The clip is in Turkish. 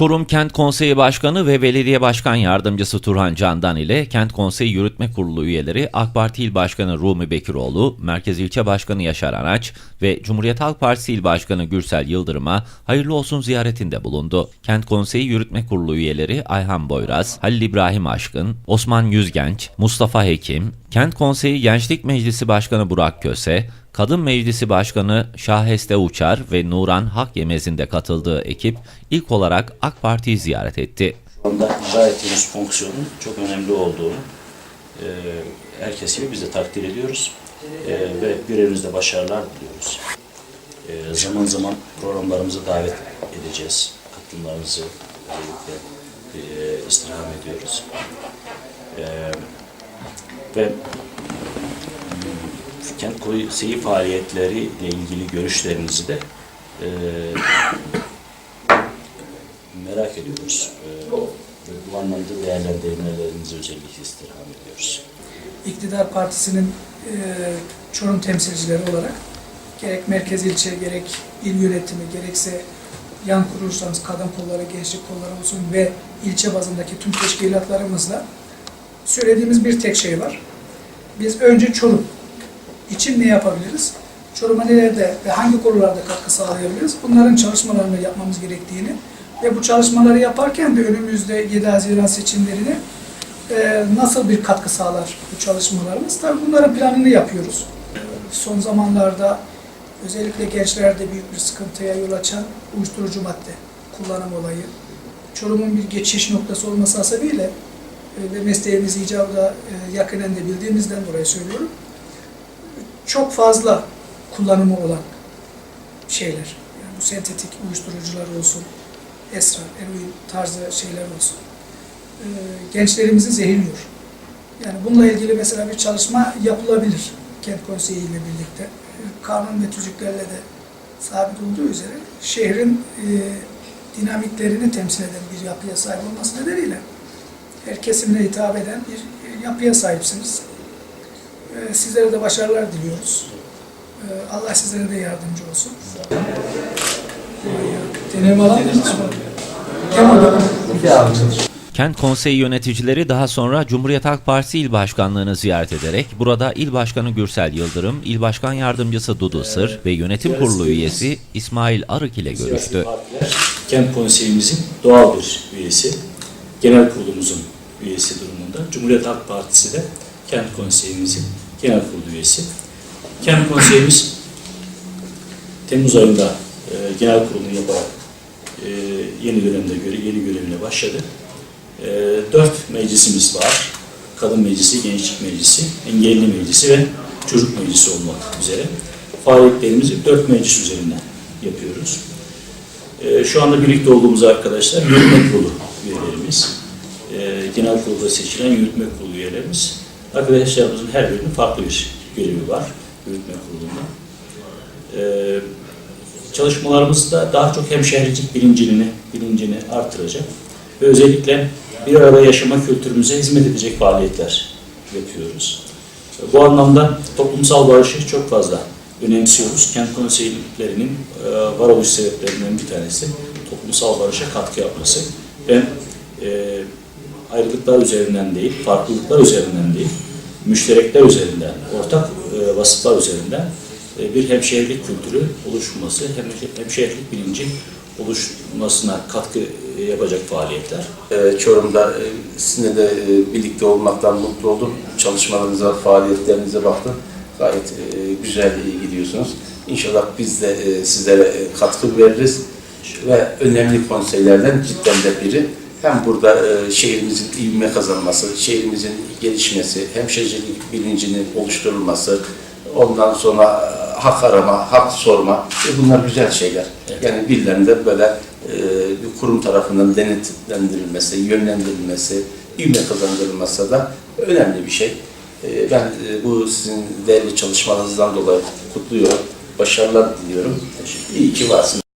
Çorum Kent Konseyi Başkanı ve Belediye Başkan Yardımcısı Turhan Candan ile Kent Konseyi Yürütme Kurulu üyeleri AK Parti İl Başkanı Rumi Bekiroğlu, Merkez İlçe Başkanı Yaşar Anaç ve Cumhuriyet Halk Partisi İl Başkanı Gürsel Yıldırım'a hayırlı olsun ziyaretinde bulundu. Kent Konseyi Yürütme Kurulu üyeleri Ayhan Boyraz, Halil İbrahim Aşkın, Osman Yüzgenç, Mustafa Hekim, Kent Konseyi Gençlik Meclisi Başkanı Burak Köse, Kadın Meclisi Başkanı Şaheste Uçar ve Nuran Hak Yemez'in de katıldığı ekip ilk olarak AK Parti'yi ziyaret etti. Şu anda icra ettiğimiz fonksiyonun çok önemli olduğunu e, herkes gibi biz de takdir ediyoruz e, ve görevimizde başarılar diliyoruz. E, zaman zaman programlarımızı davet edeceğiz. Katılımlarınızı özellikle e, istirham ediyoruz. E, ve kent konseyi faaliyetleriyle ilgili görüşlerinizi de e, merak ediyoruz. Ve bu anlamda değerlendirmelerinizi özellikle istirham ediyoruz. İktidar Partisi'nin e, Çorum temsilcileri olarak gerek merkez ilçe, gerek il yönetimi, gerekse yan kuruluşlarımız, kadın kolları, gençlik kolları olsun ve ilçe bazındaki tüm teşkilatlarımızla söylediğimiz bir tek şey var. Biz önce Çorum için ne yapabiliriz? Çorum'a nelerde ve hangi konularda katkı sağlayabiliriz? Bunların çalışmalarını yapmamız gerektiğini ve bu çalışmaları yaparken de önümüzde 7 Haziran seçimlerini e, nasıl bir katkı sağlar bu çalışmalarımız? Tabii bunların planını yapıyoruz. Son zamanlarda özellikle gençlerde büyük bir sıkıntıya yol açan uyuşturucu madde kullanım olayı. Çorum'un bir geçiş noktası olması hasebiyle e, ve mesleğimiz icabında e, yakinen de bildiğimizden dolayı söylüyorum. Çok fazla kullanımı olan şeyler. Yani bu sentetik uyuşturucular olsun, esrar, eroin tarzı şeyler olsun. E, gençlerimizi zehirliyor. Yani bununla ilgili mesela bir çalışma yapılabilir kent konseyi ile birlikte. E, Kanun ve tüzüklerle de sabit olduğu üzere şehrin dinamiklerini temsil eden bir yapıya sahip olması nedeniyle her kesimine hitap eden bir yapıya sahipsiniz. E, sizlere de başarılar diliyoruz. E, Allah sizlere de yardımcı olsun. Deneme alan mı? Kemal Kent Konseyi yöneticileri daha sonra Cumhuriyet Halk Partisi İl Başkanlığı'nı ziyaret ederek burada İl Başkanı Gürsel Yıldırım, İl Başkan Yardımcısı Dudu Sır ve Yönetim Kurulu üyesi İsmail Arık ile görüştü. Kent konseyimizin doğal bir üyesi, genel kurulumuzun üyesi durumunda. Cumhuriyet Halk Partisi de kent konseyimizin genel kurulu üyesi. Kent konseyimiz Temmuz ayında e, genel kurulunu yaparak e, yeni dönemde göre yeni görevine başladı. E, dört meclisimiz var. Kadın Meclisi, Gençlik Meclisi, Engelli Meclisi ve Çocuk Meclisi olmak üzere. Faaliyetlerimizi dört meclis üzerinden yapıyoruz. E, şu anda birlikte olduğumuz arkadaşlar yürütme kurulu üyelerimiz. E, genel kurulda seçilen yürütme kurulu üyelerimiz. Arkadaşlarımızın her birinin farklı bir görevi var yürütme kurulunda. E, çalışmalarımızda daha çok hemşehrilik bilincini, bilincini artıracak ve özellikle bir arada yaşama kültürümüze hizmet edecek faaliyetler yapıyoruz. Bu anlamda toplumsal barışı çok fazla önemsiyoruz. Kent konseylerinin e, varoluş sebeplerinden bir tanesi toplumsal barışa katkı yapması. Ben e, ayrılıklar üzerinden değil, farklılıklar üzerinden değil, müşterekler üzerinden, ortak e, vasıflar üzerinden e, bir hemşehrilik kültürü oluşması, hem- hemşehrilik bilinci oluşmasına katkı e, yapacak faaliyetler. Ee, Çorum'da e, sizinle de e, birlikte olmaktan mutlu oldum. Çalışmalarınıza, faaliyetlerinize baktım. Gayet e, güzel gidiyorsunuz. İnşallah biz de e, sizlere e, katkı veririz. Ve önemli konseylerden cidden de biri. Hem burada e, şehrimizin ivme kazanması, şehrimizin gelişmesi, hemşehrilik bilincinin oluşturulması, ondan sonra e, hak arama, hak sorma, e, bunlar güzel şeyler. Evet. Yani birilerinin de böyle e, bir kurum tarafından denetlendirilmesi, yönlendirilmesi, ivme kazandırılması da önemli bir şey. E, ben e, bu sizin değerli çalışmalarınızdan dolayı kutluyorum. Başarılar diliyorum. İyi ki varsınız.